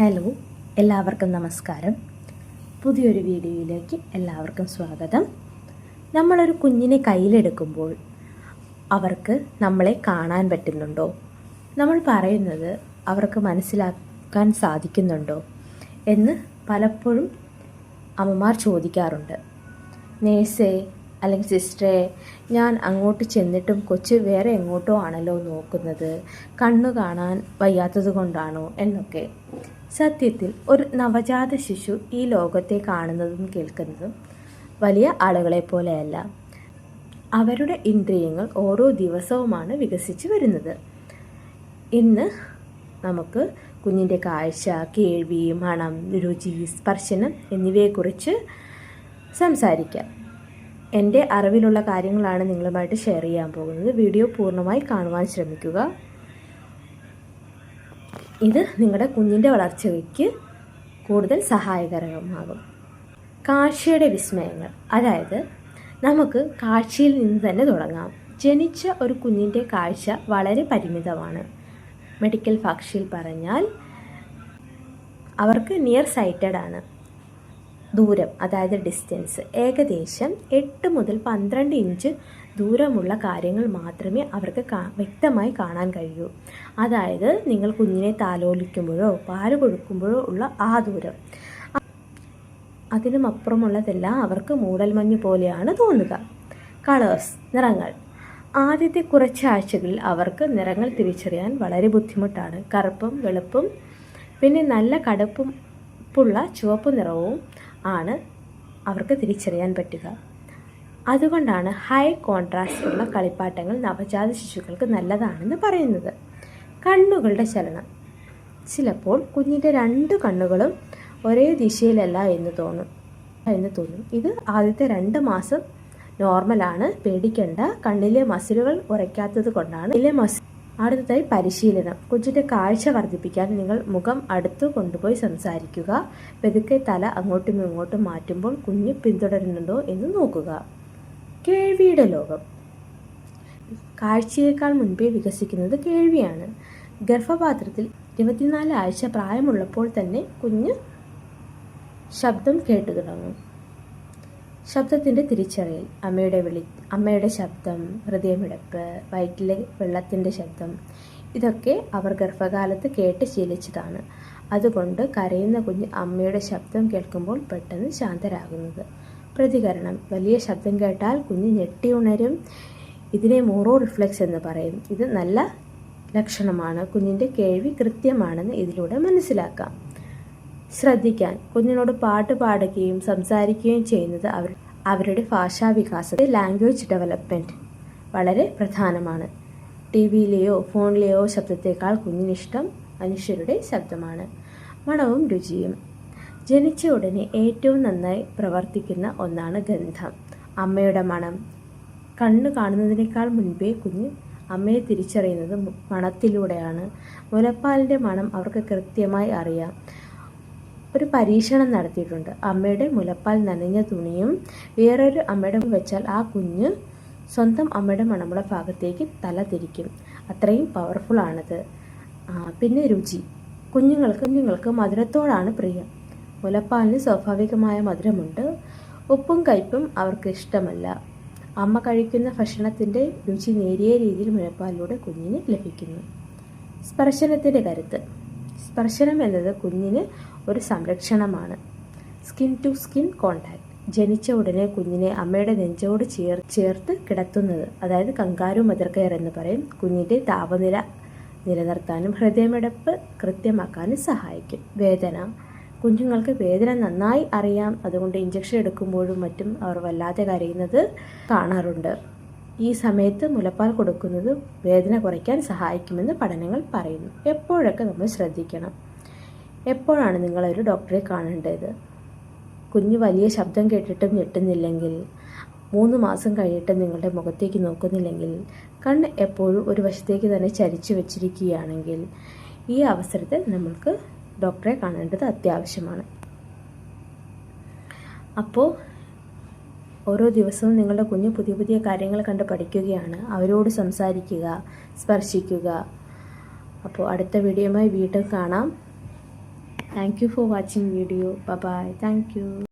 Hello എല്ലാവർക്കും നമസ്കാരം. പുതിയൊരു വീഡിയോയിലേക്ക് എല്ലാവർക്കും സ്വാഗതം. നമ്മളൊരു കുഞ്ഞിനെ കയ്യിലെടുക്കുമ്പോൾ അവർക്ക് നമ്മളെ കാണാൻ പറ്റുന്നുണ്ടോ? നമ്മൾ പറയുന്നത് അവർക്ക് മനസ്സിലാക്കാൻ സാധിക്കുന്നുണ്ടോ എന്ന് പലപ്പോഴും അമ്മമാർ ചോദിക്കാറുണ്ട്. നേഴ്സേ അല്ലെങ്കിൽ സിസ്റ്ററെ ഞാൻ അങ്ങോട്ട് ചെന്നിട്ടും കൊച്ച് വേറെ എങ്ങോട്ടോ ആണല്ലോ നോക്കുന്നത്. കണ്ണു കാണാൻ വയ്യാത്തത് കൊണ്ടാണോ എന്നൊക്കെ. സത്യത്തിൽ ഒരു നവജാത ശിശു ഈ ലോകത്തെ കാണുന്നതും കേൾക്കുന്നതും വലിയ ആളുകളെ പോലെയല്ല അവരുടെ ഇന്ദ്രിയങ്ങൾ ഓരോ ദിവസവുമാണ് വികസിച്ച് വരുന്നത്. ഇന്ന് നമുക്ക് കുഞ്ഞിന്റെ കാഴ്ച കേൾവി മണം രുചി സ്പർശനം എന്നിവയെക്കുറിച്ച് സംസാരിക്കാം. എന്റെ അറിവിലുള്ള കാര്യങ്ങളാണ് നിങ്ങളുമായിട്ട് ഷെയർ ചെയ്യാൻ പോകുന്നത്. വീഡിയോ പൂർണമായി കാണുവാൻ ശ്രമിക്കുക. ഇത് നിങ്ങളുടെ കുഞ്ഞിന്റെ വളർച്ചയ്ക്ക് കൂടുതൽ സഹായകരമാകും. കാഴ്ചയുടെ വിസ്മയങ്ങൾ. അതായത് നമുക്ക് കാഴ്ചയിൽ നിന്ന് തന്നെ തുടങ്ങാം. ജനിച്ച ഒരു കുഞ്ഞിന്റെ കാഴ്ച വളരെ പരിമിതമാണ്. മെഡിക്കൽ ഭാഷയിൽ പറഞ്ഞാൽ അവർക്ക് നിയർ സൈറ്റഡ് ആണ്. ദൂരം അതായത് ഡിസ്റ്റൻസ് ഏകദേശം എട്ട് മുതൽ പന്ത്രണ്ട് ഇഞ്ച് ദൂരമുള്ള കാര്യങ്ങൾ മാത്രമേ അവർക്ക് വ്യക്തമായി കാണാൻ കഴിയൂ. അതായത് നിങ്ങൾ കുഞ്ഞിനെ താലോലിക്കുമ്പോഴോ പാൽ കൊടുക്കുമ്പോഴോ ഉള്ള ആ ദൂരം. അതിനും അപ്പുറമുള്ളതെല്ലാം അവർക്ക് മൂടൽമഞ്ഞ് പോലെയാണ് തോന്നുക. കളേഴ്സ് നിറങ്ങൾ. ആദ്യത്തെ കുറച്ച് ആഴ്ചകളിൽ അവർക്ക് നിറങ്ങൾ തിരിച്ചറിയാൻ വളരെ ബുദ്ധിമുട്ടാണ്. കറുപ്പും വെളുപ്പും പിന്നെ നല്ല കടുപ്പും ഉള്ള ചുവപ്പ് നിറവും ആണ് അവർക്ക് തിരിച്ചറിയാൻ പറ്റുക. അതുകൊണ്ടാണ് ഹൈ കോൺട്രാസ്റ്റ് ഉള്ള കളിപ്പാട്ടങ്ങൾ നവജാത ശിശുക്കൾക്ക് നല്ലതാണെന്ന് പറയുന്നത്. കണ്ണുകളുടെ ചലനം. ചിലപ്പോൾ കുഞ്ഞിന്റെ രണ്ട് കണ്ണുകളും ഒരേ ദിശയിലല്ല എന്ന് തോന്നും. എന്ന് തോന്നും. ഇത് ആദ്യത്തെ രണ്ട് മാസം നോർമലാണ് പേടിക്കേണ്ട. കണ്ണിലെ മസിലുകൾ ഉറയ്ക്കാത്തത് കൊണ്ടാണ്. ഇതിലെ മസിൽ അടുത്തതായി പരിശീലനം. കൊച്ചിന്റെ കാഴ്ച വർദ്ധിപ്പിക്കാൻ നിങ്ങൾ മുഖം അടുത്ത് കൊണ്ടുപോയി സംസാരിക്കുക. പെതുക്കെ തല അങ്ങോട്ടും ഇങ്ങോട്ടും മാറ്റുമ്പോൾ കുഞ്ഞ് പിന്തുടരുന്നുണ്ടോ എന്ന് നോക്കുക. കേൾവിയുടെ ലോകം. കാഴ്ചയേക്കാൾ മുൻപേ വികസിക്കുന്നത് കേൾവിയാണ്. ഗർഭപാത്രത്തിൽ ഇരുപത്തിനാല് ആഴ്ച പ്രായമുള്ളപ്പോൾ തന്നെ കുഞ്ഞ് ശബ്ദം കേട്ടു തുടങ്ങും. ശബ്ദത്തിന്റെ തിരിച്ചറിയൽ. അമ്മയുടെ വിളി അമ്മയുടെ ശബ്ദം ഹൃദയമിടപ്പ് വയറ്റിലെ വെള്ളത്തിന്റെ ശബ്ദം ഇതൊക്കെ അവർ ഗർഭകാലത്ത് കേട്ട് ശീലിച്ചതാണ്. അതുകൊണ്ട് കരയുന്ന കുഞ്ഞ് അമ്മയുടെ ശബ്ദം കേൾക്കുമ്പോൾ പെട്ടെന്ന് ശാന്തരാകുന്നത്. പ്രതികരണം വലിയ ശബ്ദം കേട്ടാൽ കുഞ്ഞ് ഞെട്ടി ഉണരും. ഇതിനെ മോറോ റിഫ്ലക്സ് എന്ന് പറയും. ഇത് നല്ല ലക്ഷണമാണ്. കുഞ്ഞിന്റെ കേൾവി കൃത്യമാണെന്ന് ഇതിലൂടെ മനസ്സിലാക്കാം. ശ്രദ്ധിക്കാൻ കുഞ്ഞിനോട് പാട്ട് പാടുകയും സംസാരിക്കുകയും ചെയ്യുന്നത് അവർ അവരുടെ ഭാഷാവികാസത്തെ ലാംഗ്വേജ് ഡെവലപ്മെന്റ് വളരെ പ്രധാനമാണ്. ടി വിയിലെയോ ഫോണിലെയോ ശബ്ദത്തേക്കാൾ കുഞ്ഞിനിഷ്ടം മനുഷ്യരുടെ ശബ്ദമാണ്. മണവും രുചിയും. ജനിച്ച ഉടനെ ഏറ്റവും നന്നായി പ്രവർത്തിക്കുന്ന ഒന്നാണ് ഗന്ധം. അമ്മയുടെ മണം. കണ്ണ് കാണുന്നതിനേക്കാൾ മുൻപേ കുഞ്ഞ് അമ്മയെ തിരിച്ചറിയുന്നത് മണത്തിലൂടെയാണ്. മുലപ്പാലിന്റെ മണം അവർക്ക് കൃത്യമായി അറിയാം. ഒരു പരീക്ഷണം നടത്തിയിട്ടുണ്ട്. അമ്മയുടെ മുലപ്പാൽ നനഞ്ഞ തുണിയും വേറൊരു അമ്മയുടെ വെച്ചാൽ ആ കുഞ്ഞ് സ്വന്തം അമ്മയുടെ മണമുള്ള ഭാഗത്തേക്ക് തല തിരിക്കും. അത്രയും പവർഫുൾ ആണത്. പിന്നെ രുചി. കുഞ്ഞുങ്ങൾക്ക് കുഞ്ഞുങ്ങൾക്ക് മധുരത്തോടാണ് പ്രിയം. മുലപ്പാലിന് സ്വാഭാവികമായ മധുരമുണ്ട്. ഉപ്പും കയ്പും അവർക്ക് ഇഷ്ടമല്ല. അമ്മ കഴിക്കുന്ന ഭക്ഷണത്തിന്റെ രുചി നേരിയ രീതിയിൽ മുലപ്പാലിലൂടെ കുഞ്ഞിന് ലഭിക്കുന്നു. സ്പർശനത്തിന്റെ കരുത്ത്. സ്പർശനം എന്നത് കുഞ്ഞിന് ഒരു സംരക്ഷണമാണ്. സ്കിൻ ടു സ്കിൻ കോണ്ടാക്ട് ജനിച്ച ഉടനെ കുഞ്ഞിനെ അമ്മയുടെ നെഞ്ചോട് ചേർ ചേർത്ത് കിടത്തുന്നത്. അതായത് കങ്കാരു മദർ കെയർ എന്ന് പറയും. കുഞ്ഞിന്റെ താപനില നിലനിർത്താനും ഹൃദയമിടപ്പ് കൃത്യമാക്കാനും സഹായിക്കും. വേദന. കുഞ്ഞുങ്ങൾക്ക് വേദന നന്നായി അറിയാം. അതുകൊണ്ട് ഇഞ്ചക്ഷൻ എടുക്കുമ്പോഴും മറ്റും അവർ വല്ലാതെ കരയുന്നത് കാണാറുണ്ട്. ഈ സമയത്ത് മുലപ്പാൽ കൊടുക്കുന്നത് വേദന കുറയ്ക്കാൻ സഹായിക്കുമെന്ന് പഠനങ്ങൾ പറയുന്നു. എപ്പോഴൊക്കെ നമ്മൾ ശ്രദ്ധിക്കണം? എപ്പോഴാണ് നിങ്ങളൊരു ഡോക്ടറെ കാണേണ്ടത്? കുഞ്ഞ് വലിയ ശബ്ദം കേട്ടിട്ടും ഞെട്ടുന്നില്ലെങ്കിൽ മൂന്ന് മാസം കഴിഞ്ഞിട്ട് നിങ്ങളുടെ മുഖത്തേക്ക് നോക്കുന്നില്ലെങ്കിൽ കണ്ണ് എപ്പോഴും ഒരു വശത്തേക്ക് തന്നെ ചരിച്ചു വെച്ചിരിക്കുകയാണെങ്കിൽ ഈ അവസരത്തിൽ നമ്മൾക്ക് ഡോക്ടറെ കാണേണ്ടത് അത്യാവശ്യമാണ്. അപ്പോൾ ഓരോ ദിവസവും നിങ്ങളുടെ കുഞ്ഞ് പുതിയ പുതിയ കാര്യങ്ങൾ കണ്ട് പഠിക്കുകയാണ്. അവരോട് സംസാരിക്കുക സ്പർശിക്കുക. അപ്പോൾ അടുത്ത വീഡിയോയുമായി വീണ്ടും കാണാം. Thank you for watching video bye thank you